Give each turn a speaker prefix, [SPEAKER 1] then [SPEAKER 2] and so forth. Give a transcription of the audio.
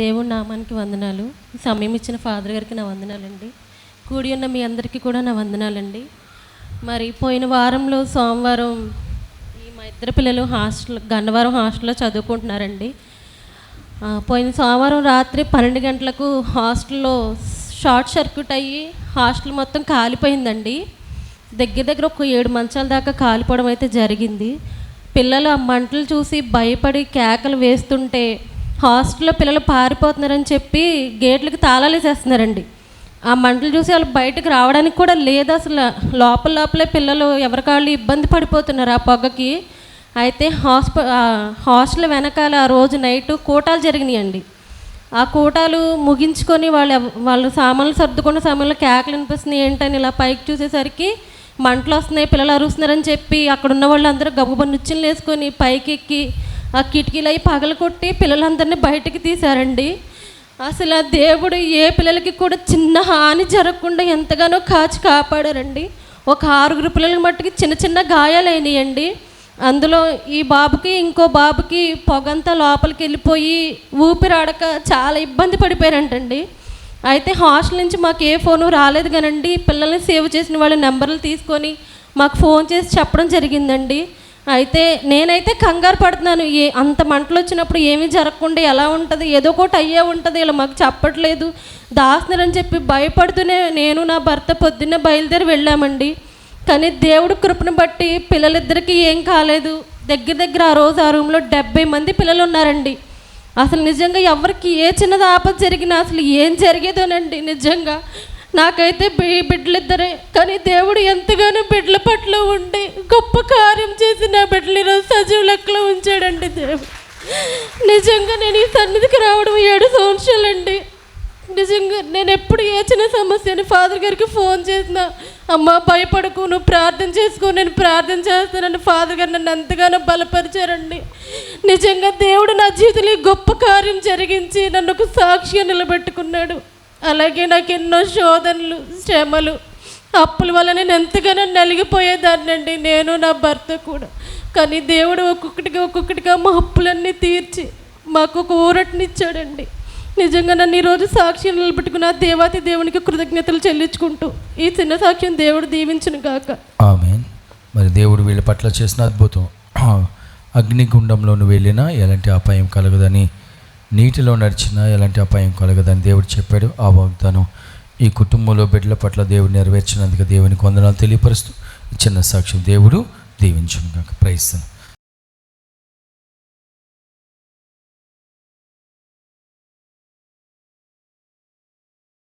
[SPEAKER 1] దేవుడి నామానికి వందనాలు. సమయం ఇచ్చిన ఫాదర్ గారికి నా వందనాలండి. కూడి ఉన్న మీ అందరికీ కూడా నా వందనాలండి. మరి పోయిన వారంలో సోమవారం ఈ మా ఇద్దరు పిల్లలు హాస్టల్ గన్నవరం హాస్టల్లో చదువుకుంటున్నారండి. పోయిన సోమవారం రాత్రి పన్నెండు గంటలకు హాస్టల్లో షార్ట్ సర్క్యూట్ అయ్యి హాస్టల్ మొత్తం కాలిపోయిందండి. దగ్గర దగ్గర ఒక ఏడు మంచాల దాకా కాలిపోవడం అయితే జరిగింది. పిల్లలు ఆ మంటలు చూసి భయపడి కేకలు వేస్తుంటే హాస్టల్లో పిల్లలు పారిపోతున్నారని చెప్పి గేట్లకు తాళాలు వేసేస్తున్నారండి. ఆ మంటలు చూసి వాళ్ళు బయటకు రావడానికి కూడా లేదు అసలు. లోపల లోపలే పిల్లలు ఎవరికాళ్ళు ఇబ్బంది పడిపోతున్నారు ఆ పొగకి. అయితే హాస్ప హాస్టల్ వెనకాల ఆ రోజు నైట్ కూటాలు జరిగినాయండి. ఆ కూటాలు ముగించుకొని వాళ్ళు వాళ్ళు సామాన్లు సర్దుకున్న సమయంలో కేకలు వినిపిస్తున్నాయి ఏంటని? ఇలా పైకి చూసేసరికి మంటలు వస్తున్నాయి పిల్లలు అరుస్తున్నారని చెప్పి అక్కడ ఉన్న వాళ్ళందరూ గబగబా నుచ్చిని వేసుకొని పైకి ఎక్కి ఆ కిటికీలు అవి పగలకొట్టి పిల్లలందరినీ బయటికి తీశారండి. అసలు ఆ దేవుడు ఏ పిల్లలకి కూడా చిన్న హాని జరగకుండా ఎంతగానో కాచి కాపాడారండి. ఒక ఆరుగురు పిల్లల మట్టుకి చిన్న చిన్న గాయాలైనాయండి అందులో ఈ బాబుకి ఇంకో బాబుకి పొగంతా లోపలికి వెళ్ళిపోయి ఊపిరాడక చాలా ఇబ్బంది పడిపోయారంటండి. అయితే హాస్టల్ నుంచి మాకు ఏ ఫోను రాలేదు కానండి. పిల్లల్ని సేవ్ చేసిన వాళ్ళ నెంబర్లు తీసుకొని మాకు ఫోన్ చేసి చెప్పడం జరిగిందండి. అయితే నేనైతే కంగారు పడుతున్నాను. ఏ అంత మంటలు వచ్చినప్పుడు ఏమీ జరగకుండా ఎలా ఉంటుంది? ఏదో ఒకటి అయ్యే ఉంటుంది. ఇలా మాకు చెప్పట్లేదు. దాస్తున్నారని చెప్పి భయపడుతూనే నేను నా భర్త పొద్దున్నే బయలుదేరి వెళ్ళామండి. కానీ దేవుడు కృపను బట్టి పిల్లలిద్దరికీ ఏం కాలేదు. దగ్గర దగ్గర ఆ రోజు ఆ రూమ్లో డెబ్బై మంది పిల్లలు ఉన్నారండి. అసలు నిజంగా ఎవరికి ఏ చిన్నది ఆపద జరిగినా అసలు ఏం జరిగేదోనండి నిజంగా. నాకైతే బి- బిడ్డలిద్దరే కానీ దేవుడు ఎంతగానో బిడ్డల పట్ల ఉండి గొప్ప కార్యం చేసి నా బిడ్డలు ఈరోజు సజీవ లెక్కలో ఉంచాడండి దేవుడు. నిజంగా నేను ఈ సన్నిధికి రావడం ఏడు సంవత్సరాలండి. నిజంగా నేను ఎప్పుడు ఏ చిన్న సమస్యని ఫాదర్ గారికి ఫోన్ చేసిన అమ్మ భయపడకు నువ్వు ప్రార్థన చేసుకో నేను ప్రార్థన చేస్తానని ఫాదర్ గారు నన్ను ఎంతగానో బలపరిచారండి. నిజంగా దేవుడు నా జీవితంలో గొప్ప కార్యం జరిగించి నన్ను ఒక సాక్షిగా నిలబెట్టుకున్నాడు. అలాగే నాకు ఎన్నో శోధనలు శ్రమలు అప్పుల వల్ల నేను ఎంతగానో నలిగిపోయేదాన్నండి. నేను నా భర్త కూడా. కానీ దేవుడు ఒక్కొక్కటిగా ఒక్కొక్కటిగా మా అప్పులన్నీ తీర్చి మాకు ఒక ఊరటనిచ్చాడండి. నిజంగా నన్ను ఈరోజు సాక్షి నిలబెట్టుకున్న ఆ దేవాతి దేవునికి కృతజ్ఞతలు చెల్లించుకుంటూ ఈ చిన్న సాక్ష్యం దేవుడు దీవించును గాక.
[SPEAKER 2] ఆమె మరి దేవుడు వీళ్ళ పట్ల చేసిన అద్భుతం. అగ్నిగుండంలోను వెళ్ళినా ఎలాంటి అపాయం కలగదని నీటిలో నడిచినా ఎలాంటి అపాయం కలగదని దేవుడు చెప్పాడు. ఆ వాగ్దానం ఈ కుటుంబంలో బిడ్డల పట్ల దేవుడు నెరవేర్చినందుకు దేవునికి వందనాలు తెలియపరుస్తూ చిన్న సాక్ష్యం దేవుడు దీవించును ప్రయత్నం